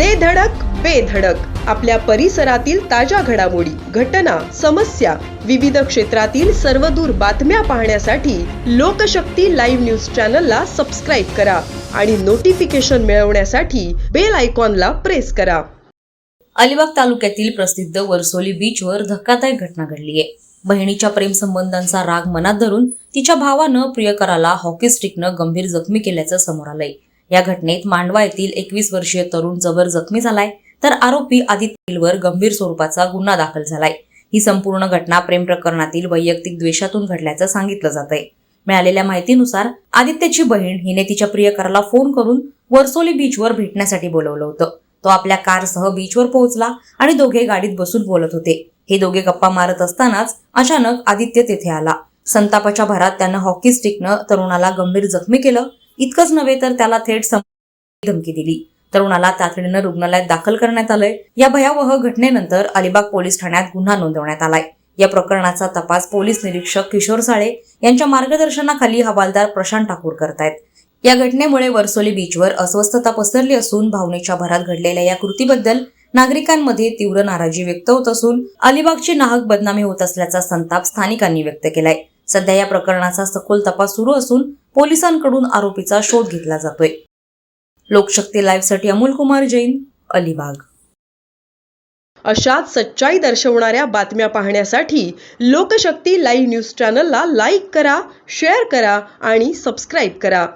दे धडक बेधडक आपल्या परिसरातील ताज्या घडामोडी घटना समस्या विविध क्षेत्रातील सर्वदूर बातम्या पाहण्यासाठी लोकशक्ती लाईव्ह न्यूज चॅनलला सबस्क्राईब करा आणि नोटिफिकेशन मिळवण्यासाठी बेल आयकॉनला प्रेस करा. अलिबाग तालुक्यातील प्रसिद्ध वर्सोली बीचवर धक्कादायक घटना घडली आहे. बहिणीच्या प्रेमसंबंधांचा राग मनात धरून तिच्या भावानं प्रियकराला हॉकी स्टिकनं गंभीर जखमी केल्याचं समोर आलंय. या घटनेत मांडवा येथील एकवीस वर्षीय तरुण जबर जखमी झालाय तर आरोपी आदित्यवर गंभीर स्वरूपाचा गुन्हा दाखल झालाय. ही संपूर्ण घटना प्रेम प्रकरणातील वैयक्तिक द्वेषातून घडल्याचं सांगितलं जात आहे मिळालेल्या माहितीनुसार आदित्यची बहीण हिने तिच्या प्रियकराला फोन करून वर्सोली बीचवर भेटण्यासाठी बोलवलं होतं. तो आपल्या कारसह बीचवर पोहोचला आणि दोघे गाडीत बसून बोलत होते. हे दोघे गप्पा मारत असतानाच अचानक आदित्य तेथे आला. संतापाच्या भरात त्यानं हॉकी स्टिकनं तरुणाला गंभीर जखमी केलं इतकंच नव्हे तर त्याला थेट धमकी दिली. तरुणाला तातडीनं रुग्णालयात दाखल करण्यात आलंय. या भयावह घटनेनंतर अलिबाग पोलीस ठाण्यात गुन्हा नोंदवण्यात आलाय. या प्रकरणाचा तपास पोलीस निरीक्षक किशोर साळे यांच्या मार्गदर्शनाखाली हवालदार प्रशांत ठाकूर करतायत. या घटनेमुळे वर्सोली बीचवर अस्वस्थता पसरली असून भावनेच्या भरात घडलेल्या या कृतीबद्दल नागरिकांमध्ये तीव्र नाराजी व्यक्त होत असून अलिबागची नाहक बदनामी होत असल्याचा संताप स्थानिकांनी व्यक्त केलाय. सध्या या प्रकरणाचा सखोल तपास सुरू असून पोलिसांकडून आरोपीचा शोध घेतला जातोय. लोकशक्ती लाईव्हसाठी अमोल कुमार जैन अलिबाग. अशाच सच्चाई दर्शवणाऱ्या बातम्या पाहण्यासाठी लोकशक्ती लाईव्ह न्यूज चॅनलला लाईक करा शेअर करा आणि सबस्क्राईब करा.